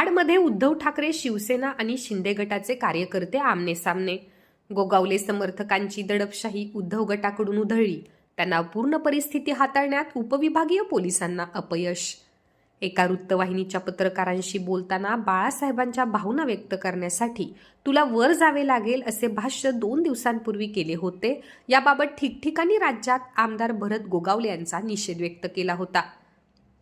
महाडमध्ये उद्धव ठाकरे शिवसेना आणि शिंदे गटाचे कार्यकर्ते आमने सामने गोगावले समर्थकांची दडपशाही उद्धव गटाकडून उधळली. त्यांना पूर्ण परिस्थिती हाताळण्यात उपविभागीय पोलिसांना अपयश. एका वृत्तवाहिनीच्या पत्रकारांशी बोलताना बाळासाहेबांच्या भावना व्यक्त करण्यासाठी तुला वर जावे लागेल असे भाष्य दोन दिवसांपूर्वी केले होते. याबाबत ठिकठिकाणी राज्यात आमदार भरत गोगावले यांचा निषेध व्यक्त केला होता.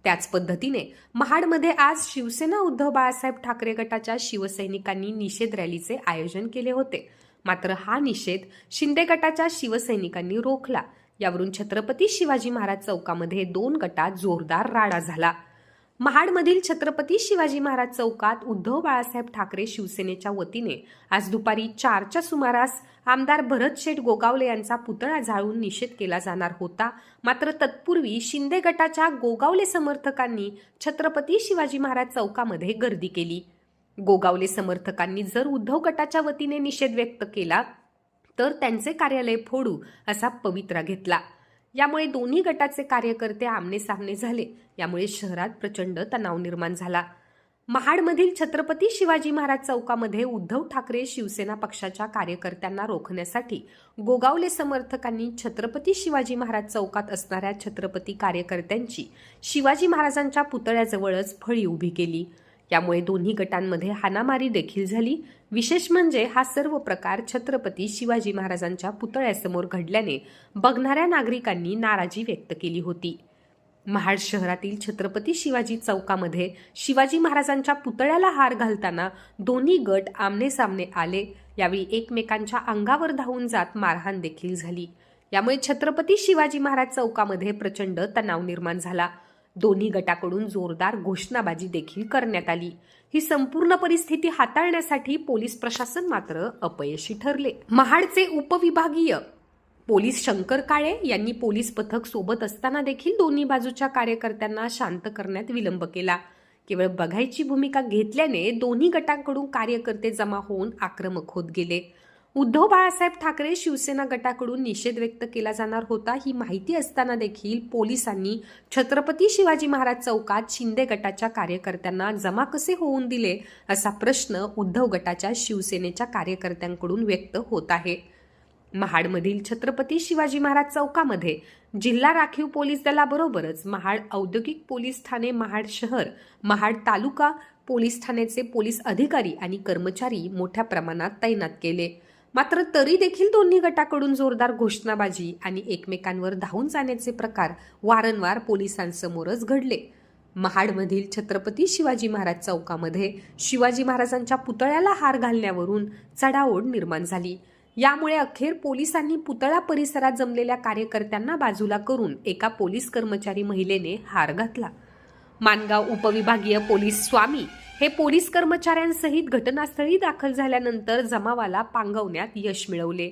त्याच पद्धतीने महाडमध्ये आज शिवसेना उद्धव बाळासाहेब ठाकरे गटाच्या शिवसैनिकांनी निषेध रॅलीचे आयोजन केले होते. मात्र हा निषेध शिंदे गटाच्या शिवसैनिकांनी रोखला. यावरून छत्रपती शिवाजी महाराज चौकामध्ये दोन गटात जोरदार राडा झाला. महाडमधील छत्रपती शिवाजी महाराज चौकात उद्धव बाळासाहेब ठाकरे शिवसेनेच्या वतीने आज दुपारी चारच्या सुमारास आमदार भरत शेठ गोगावले यांचा पुतळा जाळून निषेध केला जाणार होता. मात्र तत्पूर्वी शिंदे गटाच्या गोगावले समर्थकांनी छत्रपती शिवाजी महाराज चौकामध्ये गर्दी केली. गोगावले समर्थकांनी जर उद्धव गटाच्या वतीने निषेध व्यक्त केला तर त्यांचे कार्यालय फोडू असा पवित्रा घेतला. यामुळे दोन्ही गटाचे कार्यकर्ते आमने सामने झाले. यामुळे शहरात प्रचंड तणाव निर्माण झाला. महाडमधील छत्रपती शिवाजी महाराज चौकामध्ये उद्धव ठाकरे शिवसेना पक्षाच्या कार्यकर्त्यांना रोखण्यासाठी गोगावले समर्थकांनी छत्रपती शिवाजी महाराज चौकात असणाऱ्या छत्रपती कार्यकर्त्यांची शिवाजी महाराजांच्या पुतळ्याजवळच फळी उभी केली. यामुळे दोन्ही गटांमध्ये हाणामारी देखील झाली. विशेष म्हणजे हा सर्व प्रकार छत्रपती शिवाजी महाराजांच्या पुतळ्यासमोर घडल्याने बघणाऱ्या नागरिकांनी नाराजी व्यक्त केली होती. महाड शहरातील छत्रपती शिवाजी चौकामध्ये शिवाजी महाराजांच्या पुतळ्याला हार घालताना दोन्ही गट आमने सामने आले. यावेळी एकमेकांच्या अंगावर धावून जात मारहाण देखील झाली. यामुळे छत्रपती शिवाजी महाराज चौकामध्ये प्रचंड तणाव निर्माण झाला. दोन्ही गटाकडून जोरदार घोषणाबाजी देखील करण्यात आली. ही संपूर्ण परिस्थिती हाताळण्यासाठी पोलीस प्रशासन मात्र अपयशी ठरले. महाडचे उपविभागीय पोलीस शंकर काळे यांनी पोलीस पथक सोबत असताना देखील दोन्ही बाजूच्या कार्यकर्त्यांना शांत करण्यात विलंब केला. केवळ बघायची भूमिका घेतल्याने दोन्ही गटांकडून कार्यकर्ते जमा होऊन आक्रमक होत गेले. उद्धव बाळासाहेब ठाकरे शिवसेना गटाकडून निषेध व्यक्त केला जाणार होता ही माहिती असताना देखील पोलिसांनी छत्रपती शिवाजी महाराज चौकात शिंदे गटाच्या कार्यकर्त्यांना जमा कसे होऊन दिले असा प्रश्न उद्धव गटाच्या शिवसेनेच्या कार्यकर्त्यांकडून व्यक्त होत आहे. महाडमधील छत्रपती शिवाजी महाराज चौकामध्ये जिल्हा राखीव पोलीस दलाबरोबरच महाड औद्योगिक पोलीस ठाणे महाड शहर महाड तालुका पोलीस ठाण्याचे पोलीस अधिकारी आणि कर्मचारी मोठ्या प्रमाणात तैनात केले. मात्र तरी देखील दोन्ही गटाकडून जोरदार घोषणाबाजी आणि एकमेकांवर धावून जाण्याचे प्रकार वारंवार पोलिसांसमोरच घडले. महाडमधील छत्रपती शिवाजी महाराज चौकामध्ये शिवाजी महाराजांच्या पुतळ्याला हार घालण्यावरून चढाओढ निर्माण झाली. यामुळे अखेर पोलिसांनी पुतळा परिसरात जमलेल्या कार्यकर्त्यांना बाजूला करून एका पोलीस कर्मचारी महिलेने हार घातला. मानगाव उपविभागीय पोलीस स्वामी हे पोलीस कर्मचाऱ्यांसहित घटनास्थळी दाखल झाल्यानंतर जमावाला पांगवण्यात यश मिळवले.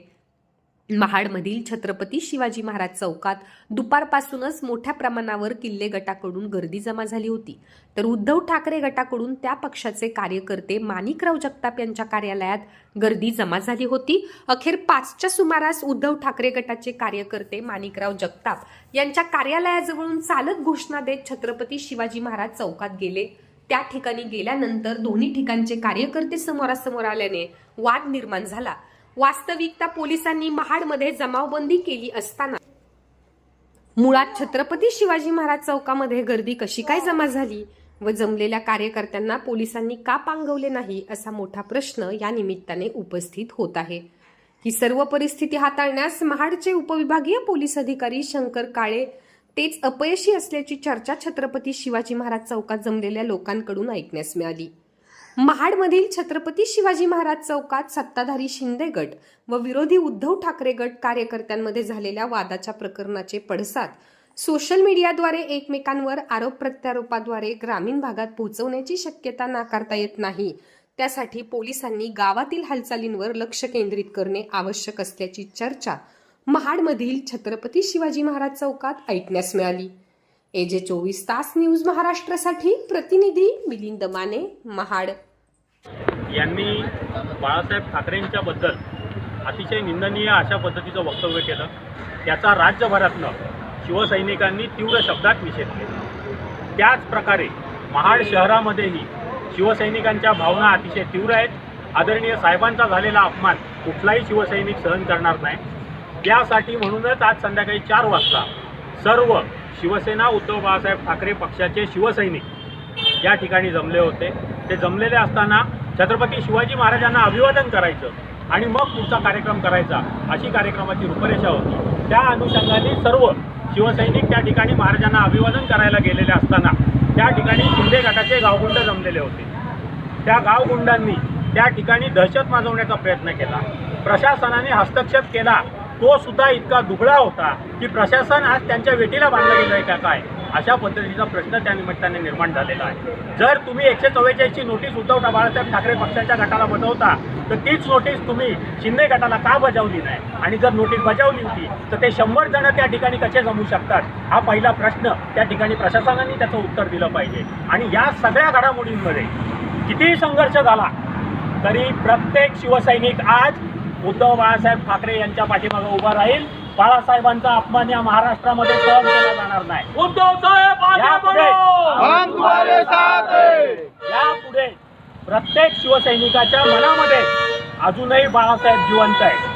महाडमधील छत्रपती शिवाजी महाराज चौकात दुपारपासूनच मोठ्या प्रमाणावर किल्ले गटाकडून गर्दी जमा झाली होती. तर उद्धव ठाकरे गटाकडून त्या पक्षाचे कार्यकर्ते माणिकराव जगताप यांच्या कार्यालयात गर्दी जमा झाली होती. अखेर पाचच्या सुमारास उद्धव ठाकरे गटाचे कार्यकर्ते माणिकराव जगताप यांच्या कार्यालयाजवळून चालत घोषणा देत छत्रपती शिवाजी महाराज चौकात गेले. त्या ठिकाणी गेल्यानंतर दोन्ही ठिकाणचे कार्यकर्ते समोरासमोर आल्याने वाद निर्माण झाला. वास्तविकता पोलिसांनी महाडमध्ये जमावबंदी केली असताना मुळात छत्रपती शिवाजी महाराज चौकामध्ये गर्दी कशी काय जमा झाली व जमलेल्या कार्यकर्त्यांना पोलिसांनी का पांगवले नाही असा मोठा प्रश्न या निमित्ताने उपस्थित होत आहे. ही सर्व परिस्थिती हाताळण्यास महाडचे उपविभागीय पोलीस अधिकारी शंकर काळे तेच अपयशी असल्याची चर्चा छत्रपती शिवाजी महाराज चौकात जमलेल्या लोकांकडून ऐकण्यास मिळाली. महाडमधील छत्रपती शिवाजी महाराज चौकात सत्ताधारी शिंदे गट व विरोधी उद्धव ठाकरे गट कार्यकर्त्यांमध्ये झालेल्या वादाच्या प्रकरणाचे पडसाद सोशल मीडियाद्वारे एकमेकांवर आरोप प्रत्यारोपाद्वारे ग्रामीण भागात पोहोचवण्याची शक्यता नाकारता येत नाही. त्यासाठी पोलिसांनी गावातील हालचालींवर लक्ष केंद्रित करणे आवश्यक असल्याची चर्चा महाडमधील छत्रपती शिवाजी महाराज चौकात ऐकण्यास मिळाली. एजे चोवीस तास न्यूज महाराष्ट्रासाठी प्रतिनिधी मिलिंद माने महाड. यांनी बाळासाहेब ठाकरेंच्या बद्दल अतिशय निंदनीय अशा पद्धतीचं वक्तव्य केलं. त्याचा राज्यभरातनं शिवसैनिकांनी तीव्र शब्दात निषेध केला. त्याच प्रकारे महाड शहरामध्येही शिवसैनिकांच्या भावना अतिशय तीव्र आहेत. आदरणीय साहेबांचा झालेला अपमान कुठलाही शिवसैनिक सहन करणार नाही. त्यासाठी म्हणूनच आज संध्याकाळी चार वाजता सर्व शिवसेना उद्धव बाळासाहेब ठाकरे पक्षाचे शिवसैनिक या ठिकाणी जमले होते. ते जमलेले असताना छत्रपती शिवाजी महाराजांना अभिवादन करायचं आणि मग पुढचा कार्यक्रम करायचा अशी कार्यक्रमाची रूपरेषा होती. त्या अनुषंगाने सर्व शिवसैनिक त्या ठिकाणी महाराजांना अभिवादन करायला गेलेले असताना त्या ठिकाणी शिंदे गटाचे गावगुंड जमलेले होते. त्या गावगुंडांनी त्या ठिकाणी दहशत माजवण्याचा प्रयत्न केला. प्रशासनाने हस्तक्षेप केला. तो सुद्धा इतका दुबळा होता की प्रशासन आज त्यांच्या वेटीला बांधलं गेलं आहे का काय? अशा पद्धतीचा प्रश्न त्या निमित्ताने निर्माण झालेला आहे. जर तुम्ही एकशे चव्वेचाळीसची नोटीस उद्धव बाळासाहेब ठाकरे पक्षाच्या गटाला बजावता तर तीच नोटीस तुम्ही शिंदे गटाला का बजावली नाही? आणि जर नोटीस बजावली होती तर ते शंभर जण त्या ठिकाणी कसे जमू शकतात? हा पहिला प्रश्न त्या ठिकाणी प्रशासनाने त्याचं उत्तर दिलं पाहिजे. आणि या सगळ्या घडामोडींमध्ये कितीही संघर्ष झाला तरी प्रत्येक शिवसैनिक आज उद्धव बाळासाहेब ठाकरे यांच्या पाठीमागे उभा राहील. बाळासाहेबांचा अपमान या महाराष्ट्रामध्ये सहन केला जाणार नाही. उद्धव साहेब यापुढे हम तुम्हारे साथ हैं। यापुढे प्रत्येक शिवसैनिकाच्या मनामध्ये अजूनही बाळासाहेब जिवंत आहे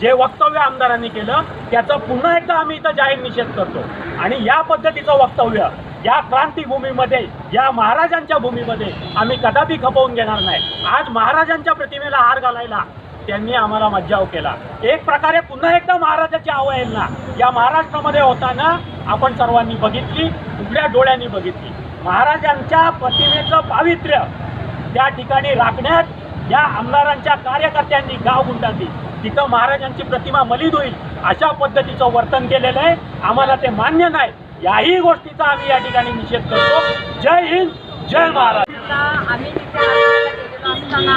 जे वक्तव्य आमदारांनी केलं त्याचं पुन्हा एकदा आम्ही इथं जाहीर निषेध करतो. आणि या पद्धतीचं वक्तव्य या क्रांतीभूमीमध्ये या महाराजांच्या भूमीमध्ये आम्ही कदापि खपवून घेणार नाही. आज महाराजांच्या प्रतिमेला हार घालायला त्यांनी आम्हाला मज्जाव केला. एक प्रकारे पुन्हा एकदा महाराजाची आवयांना या महाराष्ट्रामध्ये होताना आपण सर्वांनी बघितली उघड्या डोळ्यांनी बघितली. महाराजांच्या प्रतिमेचं पावित्र्य त्या ठिकाणी राखण्यात या आमदारांच्या कार्यकर्त्यांनी गाव गुंडांनी तिथं महाराजांची प्रतिमा मलिद होईल अशा पद्धतीचं वर्तन केलेलं आहे. आम्हाला ते मान्य नाही. याही गोष्टीचा आम्ही या ठिकाणी निषेध करतो. जय हिंद जय महाराज. आम्ही असताना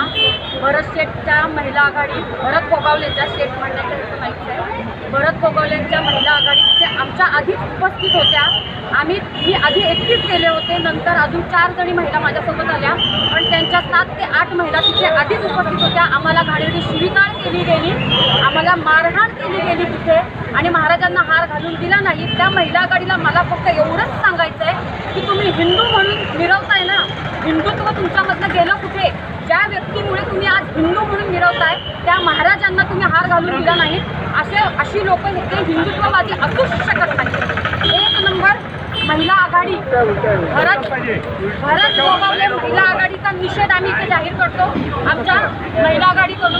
भरत शेठच्या महिला आघाडी भरत कोगावलेच्या शेठ म्हणण्याचं माहिती आहे भरत कोगावलेंच्या महिला आघाडी तिथे आमच्या आधीच उपस्थित होत्या. आम्ही मी आधी एकटीच गेले होते. नंतर अजून चार जणी महिला माझ्यासोबत आल्या. पण त्यांच्या सात ते आठ महिला तिथे आधीच उपस्थित होत्या. आम्हाला घाणेरडी शिवीगाळ केली गेली. आम्हाला मारहाण केली गेली तिथे. आणि महाराजांना हार घालून दिला नाही. त्या महिला आघाडीला मला फक्त एवढंच सांगायचं आहे की तुम्ही हिंदू म्हणून मिरवताय ना? हिंदुत्व तुमच्यामधनं गेलं कुठे ज्या व्यक्तीमुळे तुम्ही आज हिंदू म्हणून मिरवताय. त्या महाराजांना तुम्ही हार घालून दिला नाही. असे अशी लोक ते हिंदुत्ववादी असूच शकत नाही एक नंबर महिला आघाडी. भरत भरत गोगावले महिला आघाडीचा निषेध आम्ही इथे जाहीर करतो. आमच्या महिला आघाडीकडून.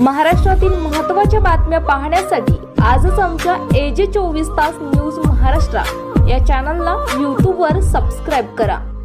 महाराष्ट्रातील महत्त्वाच्या बातम्या पाहण्यासाठी आजच आमच्या एजे चोवीस तास न्यूज महाराष्ट्र या चॅनलला यूट्यूबवर सबस्क्राईब करा.